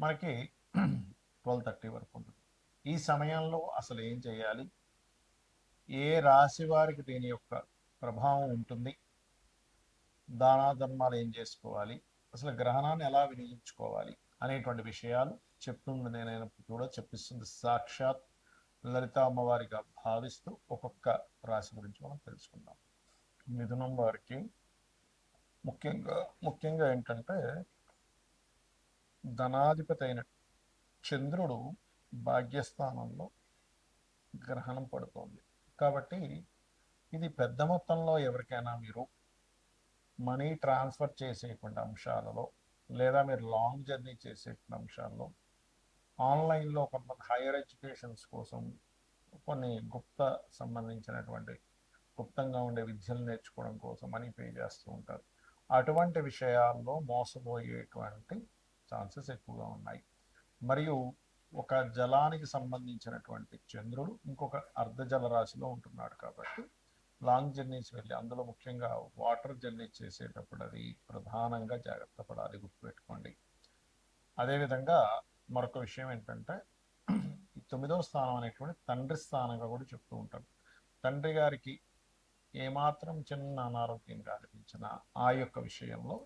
మనకి twelve thirty వరకు ఉంటుంది. ఈ సమయంలో అసలు ఏం చేయాలి? ఏ రాశి వారికి దీని యొక్క ప్రభావం ఉంటుంది? దానా ధర్మాలు ఏం చేసుకోవాలి? అసలు గ్రహణాన్ని ఎలా వినియోగించుకోవాలి? అనేటువంటి విషయాలు చెప్తుంది నేనైనప్పుడు కూడా చెప్పిస్తుంది. సాక్షాత్ లలిత అమ్మవారిగా భావిస్తూ ఒక్కొక్క రాశి గురించి మనం తెలుసుకుందాం. మిథునం వారికి ముఖ్యంగా ముఖ్యంగా ఏంటంటే ధనాధిపతి అయిన చంద్రుడు భాగ్యస్థానంలో గ్రహణం పడుతోంది. కాబట్టి ఇది పెద్ద మొత్తంలో ఎవరికైనా మీరు మనీ ట్రాన్స్ఫర్ చేసేటువంటి అంశాలలో లేదా మీరు లాంగ్ జర్నీ చేసేటువంటి అంశాల్లో ఆన్లైన్లో కొంతమంది హైయర్ ఎడ్యుకేషన్స్ కోసం కొన్ని గుప్త సంబంధించినటువంటి గుప్తంగా ఉండే విద్యలు నేర్చుకోవడం కోసం మనీ పే చేస్తూ ఉంటారు. అటువంటి విషయాల్లో మోసపోయేటువంటి ఛాన్సెస్ ఎక్కువగా ఉన్నాయి. మరియు ఒక జలానికి సంబంధించినటువంటి చంద్రుడు ఇంకొక అర్ధ జల రాశిలో ఉంటున్నాడు కాబట్టి లాంగ్ జర్నీస్ వెళ్ళి అందులో ముఖ్యంగా వాటర్ జర్నీ చేసేటప్పుడు అది ప్రధానంగా జాగ్రత్త పడాలి గుర్తుపెట్టుకోండి. అదేవిధంగా మరొక విషయం ఏంటంటే ఈ తొమ్మిదవ స్థానం అనేటువంటి తండ్రి స్థానంగా కూడా చెప్తూ ఉంటారు తండ్రి గారికి ఏమాత్రం చిన్న అనారోగ్యం కనిపించిన ఆ యొక్క విషయంలో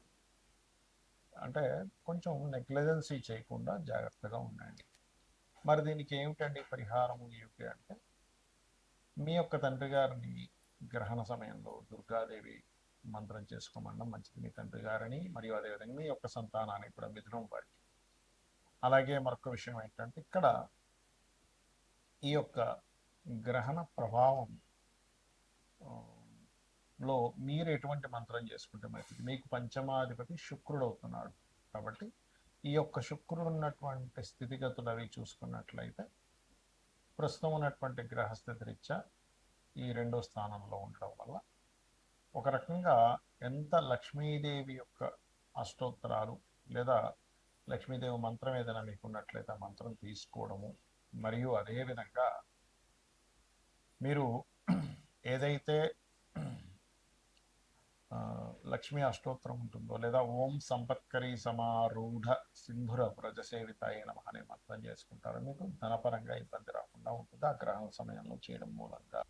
అంటే కొంచెం నెగ్లెజెన్సీ చేయకుండా జాగ్రత్తగా ఉండండి. మరి దీనికి ఏమిటండి పరిహారం ఏమిటి అంటే మీ యొక్క తండ్రి గారిని గ్రహణ సమయంలో దుర్గాదేవి మంత్రం చేసుకోమనడం మంచిది. మీ తండ్రి గారిని మరియు అదేవిధంగా మీ యొక్క సంతానాన్ని కూడా మిథునం వారికి. అలాగే మరొక విషయం ఏంటంటే ఇక్కడ ఈ యొక్క గ్రహణ ప్రభావం లో మీరు ఎటువంటి మంత్రం చేసుకుంటే మంచిది? మీకు పంచమాధిపతి శుక్రుడు అవుతున్నాడు. కాబట్టి ఈ యొక్క శుక్రుడు ఉన్నటువంటి స్థితిగతులు అవి చూసుకున్నట్లయితే ప్రస్తుతం ఉన్నటువంటి గ్రహస్థితి రీత్యా ఈ రెండో స్థానంలో ఉండడం వల్ల ఒక రకంగా ఎంత లక్ష్మీదేవి యొక్క అష్టోత్తరాలు లేదా లక్ష్మీదేవి మంత్రం ఏదైనా మీకు ఉన్నట్లయితే ఆ మంత్రం తీసుకోవడము. మరియు అదేవిధంగా మీరు ఏదైతే లక్ష్మీ అష్టోత్తరం ఉంటుందో లేదా ఓం సంపత్కరీ సమారూఢ సింధుర ప్రజసేవితాయ నమ అనే మంత్రం చేసుకుంటారు మీకు ధనపరంగా ఇబ్బంది రాకుండా ఉంటుంది? ఆ గ్రహణ సమయంలో చేయడం మూలంగా.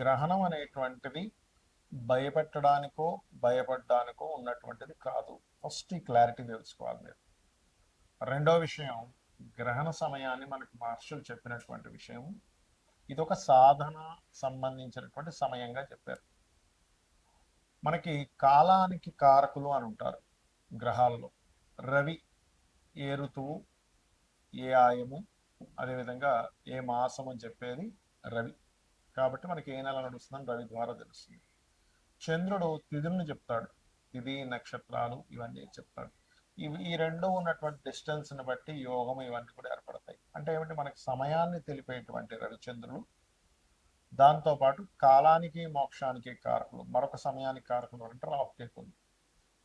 గ్రహణం అనేటువంటిది భయపెట్టడానికో భయపడడానికో ఉన్నటువంటిది కాదు. ఫస్ట్ ఈ క్లారిటీ తెలుసుకోవాలి మీరు. రెండో విషయం గ్రహణ సమయాన్ని మనకి మహర్షులు చెప్పినటువంటి విషయం. ఇది ఒక సాధన సంబంధించినటువంటి సమయంగా చెప్పారు. మనకి కాలానికి కారకులు అని ఉంటారు గ్రహాల్లో. రవి ఏ ఋతువు ఏ ఆయము అదేవిధంగా ఏ మాసం అని చెప్పేది రవి. కాబట్టి మనకి ఏ నెల నడుస్తుందని రవి ద్వారా తెలుస్తుంది. చంద్రుడు తిథులను చెప్తాడు. తిథి నక్షత్రాలు ఇవన్నీ చెప్తాడు. ఇవి ఈ రెండు ఉన్నటువంటి డిస్టెన్స్ని బట్టి యోగం ఇవన్నీ కూడా ఏర్పడతాయి. అంటే ఏమిటి? మనకి సమయాన్ని తెలిపేటువంటి రవిచంద్రులు దాంతోపాటు కాలానికి మోక్షానికి కారకులు మరొక సమయానికి కారకులు అంటే రాహుకేతులు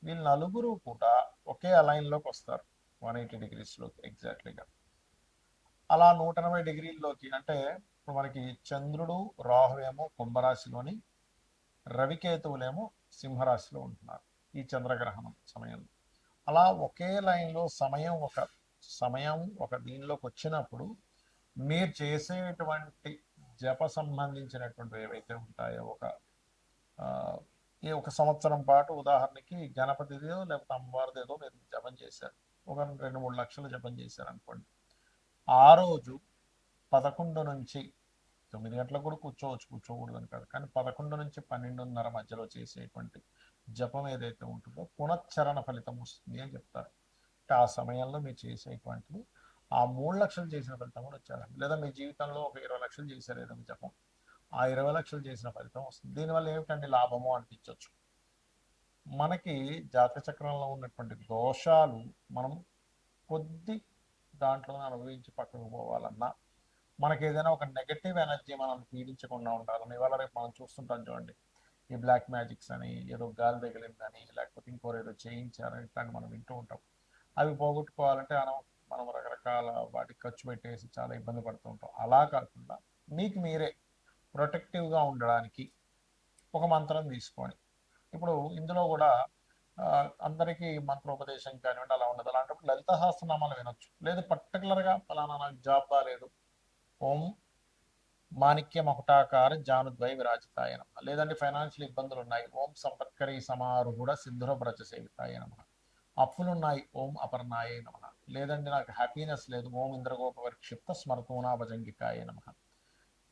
వీళ్ళు నలుగురు కూడా ఒకే అలైన్లోకి వస్తారు. వన్ ఎయిటీ డిగ్రీస్లోకి ఎగ్జాక్ట్లీగా. అలా నూట ఎనభై డిగ్రీల్లోకి అంటే ఇప్పుడు మనకి చంద్రుడు రాహువేమో కుంభరాశిలోని రవికేతువులేమో సింహరాశిలో ఉంటున్నారు ఈ చంద్రగ్రహణం సమయంలో. అలా ఒకే లైన్లో సమయం ఒక సమయం ఒక దీనిలోకి వచ్చినప్పుడు మీరు చేసేటువంటి జప సంబంధించినటువంటి ఏవైతే ఉంటాయో ఒక ఈ ఒక సంవత్సరం పాటు ఉదాహరణకి గణపతిదేదో లేకపోతే అమ్మవారిదేదో మీరు జపం చేశారు. ఒక రెండు మూడు లక్షలు జపం చేశారు అనుకోండి ఆ రోజు పదకొండు నుంచి తొమ్మిది గంటలకు కూడా కూర్చోవచ్చు కూర్చోకూడదు అని కాదు. కానీ పదకొండు నుంచి పన్నెండున్నర మధ్యలో చేసేటువంటి జపం ఏదైతే ఉంటుందో పునశ్చరణ ఫలితం వస్తుంది అని చెప్తారు. అంటే ఆ సమయంలో మీరు చేసేటువంటిది ఆ మూడు లక్షలు చేసిన ఫలితం కూడా వచ్చారండి లేదా మీ జీవితంలో ఒక ఇరవై లక్షలు చేశారు ఏదైనా జపం. ఆ ఇరవై లక్షలు చేసిన ఫలితం వస్తుంది. దీనివల్ల ఏమిటండి లాభము అనిపించవచ్చు మనకి జాతక చక్రంలో ఉన్నటువంటి దోషాలు మనం కొద్ది దాంట్లో అనుభవించి పక్కకు పోవాలన్నా మనకి ఏదైనా ఒక నెగటివ్ ఎనర్జీ మనం పీడించకుండా ఉండాలని ఇవాళ రేపు మనం చూస్తుంటాం చూడండి. ఈ బ్లాక్ మ్యాజిక్స్ అని ఏదో గాలి తగిలిందని లేకపోతే ఇంకోరు ఏదో చేయించారని ఇట్లాంటి మనం వింటూ ఉంటాం. అవి పోగొట్టుకోవాలంటే మనం మనం రకరకాల వాటికి ఖర్చు పెట్టేసి చాలా ఇబ్బంది పడుతూ ఉంటాం. అలా కాకుండా మీకు మీరే ప్రొటెక్టివ్గా ఉండడానికి ఒక మంత్రం తీసుకొని ఇప్పుడు ఇందులో కూడా అందరికీ మంత్రోపదేశం కానివ్వండి అలా ఉండదు. అలాంటప్పుడు లలిత సహస్రనామాలు వినొచ్చు. లేదు పర్టికులర్గా ఫలానా నాకు జాబ్ బాగాలేదు ఓం మాణిక్య మకుటాకార జానుద్వై విరాజితాయ నమ. లేదంటే ఫైనాన్షియల్ ఇబ్బందులు ఉన్నాయి. ఓం సంపత్కరి సమారూఢ సిద్ధుర బ్రజ సేవితాయ నమ. అప్పులున్నాయి. ఓం అపర్ణాయ నమ. లేదండి నాకు హ్యాపీనెస్ లేదు. ఓం ఇంద్రగోప క్షిప్త స్మర్తూనా భజంగికాయ నమ.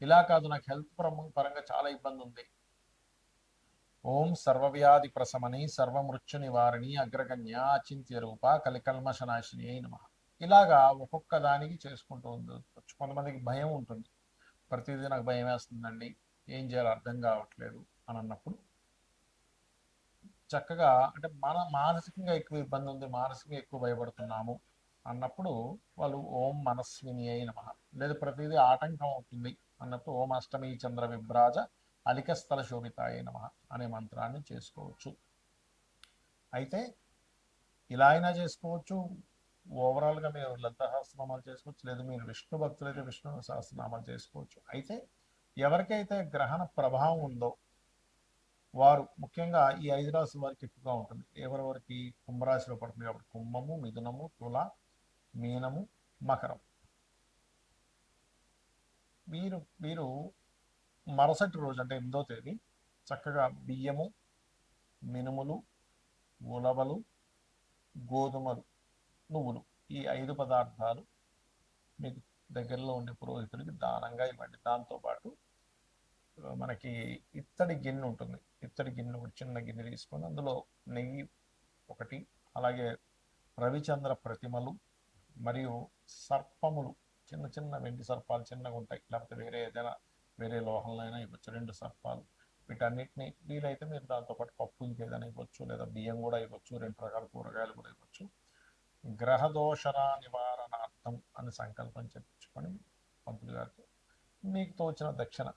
ఇలా కాదు నాకు హెల్త్ పరంగా చాలా ఇబ్బంది ఉంది ఓం సర్వవ్యాధి ప్రశమని సర్వమృత్యు నివారణి అగ్రగణ్య అచింత్య రూప కలికల్మశనాశిని అయి నమ. ఇలాగా ఒక్కొక్క దానికి చేసుకుంటూ ఉంది కొంతమందికి భయం ఉంటుంది. ప్రతిదీ నాకు భయం వేస్తుందండి. ఏం చేయాలో అర్థం కావట్లేదు అని అన్నప్పుడు చక్కగా అంటే మన మానసికంగా ఎక్కువ ఇబ్బంది ఉంది మానసికంగా ఎక్కువ భయపడుతున్నాము. అన్నప్పుడు వాళ్ళు ఓం మనస్విని అయి నమ. లేదు ప్రతిదీ ఆటంకం అవుతుంది అన్నప్పుడు ఓం అష్టమి చంద్ర విభ్రాజ అలికస్థల శోభితాయ నమ అనే మంత్రాన్ని చేసుకోవచ్చు. అయితే ఇలా అయినా చేసుకోవచ్చు. ఓవరాల్గా మీరు లలిత సహస్రనామాలు చేసుకోవచ్చు. లేదా మీరు విష్ణు భక్తులైతే విష్ణు సహస్రనామాలు చేసుకోవచ్చు. అయితే ఎవరికైతే గ్రహణ ప్రభావం ఉందో వారు ముఖ్యంగా ఈ ఐదు రాశుల వారికి ఎక్కువగా ఉంటుంది. ఎవరెవరికి? కుంభరాశిలో పడుతుంది కాబట్టి కుంభము మిథునము తుల మీనము మకరం. మీరు మీరు మరుసటి రోజు అంటే ఎనిమిదో తేదీ చక్కగా బియ్యము మినుములు ఉలవలు గోధుమలు నువ్వులు ఈ ఐదు పదార్థాలు మీకు దగ్గరలో ఉండే పురోహితుడికి దానంగా ఇవ్వండి. దాంతోపాటు మనకి ఇత్తడి గిన్నె ఉంటుంది. ఇత్తడి గిన్నె ఒక చిన్న గిన్నె తీసుకొని అందులో నెయ్యి ఒకటి అలాగే రవిచంద్ర ప్రతిమలు మరియు సర్పములు చిన్న చిన్న వెండి సర్పాలు చిన్నగా ఉంటాయి. లేకపోతే వేరే ఏదైనా వేరే లోహంలో అయినా ఇవ్వచ్చు. రెండు సర్పాలు. వీటన్నిటిని వీలైతే మీరు దాంతోపాటు పప్పు ఇంకేదైనా ఇవ్వచ్చు. లేదా బియ్యం కూడా ఇవ్వచ్చు. రెండు రకాల కూరగాయలు కూడా ఇవ్వచ్చు. గ్రహదోషణ నివారణార్థం అని సంకల్పం చెప్పించుకొని పంతులు గారికి మీకు తోచిన దక్షిణ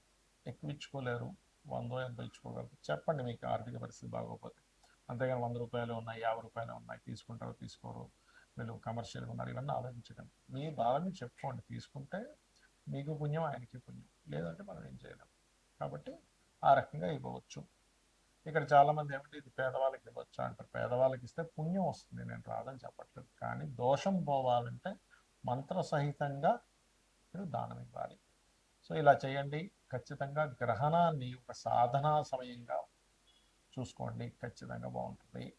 ఎక్కువ ఇచ్చుకోలేరు వందో ఎంతో ఇచ్చుకోగలరు. చెప్పండి మీకు ఆర్థిక పరిస్థితి బాగోకపోతే. అంతేగాని వంద రూపాయలు ఉన్నాయి యాభై రూపాయలు ఉన్నాయి. తీసుకుంటారు తీసుకోరు. వీళ్ళు కమర్షియల్గా ఉన్నారు ఇవన్నీ ఆలోచించకండి. మీ బాధని చెప్పుకోండి. తీసుకుంటే మీకు పుణ్యం ఆయనకి పుణ్యం. లేదంటే మనం ఏం చేయలేం. కాబట్టి ఆ రకంగా ఇవ్వవచ్చు. ఇక్కడ చాలామంది ఏమంటే ఏమిటి ఇది పేదవాళ్ళకి ఇవ్వచ్చు? అంటారు. పేదవాళ్ళకి ఇస్తే పుణ్యం వస్తుంది. నేను రాదని చెప్పట్లేదు. కానీ దోషం పోవాలంటే మంత్ర సహితంగా మీరు దానం ఇవ్వాలి. సో ఇలా చేయండి. ఖచ్చితంగా గ్రహణాన్ని ఒక సాధనా సమయంగా చూసుకోండి. ఖచ్చితంగా బాగుంటుంది.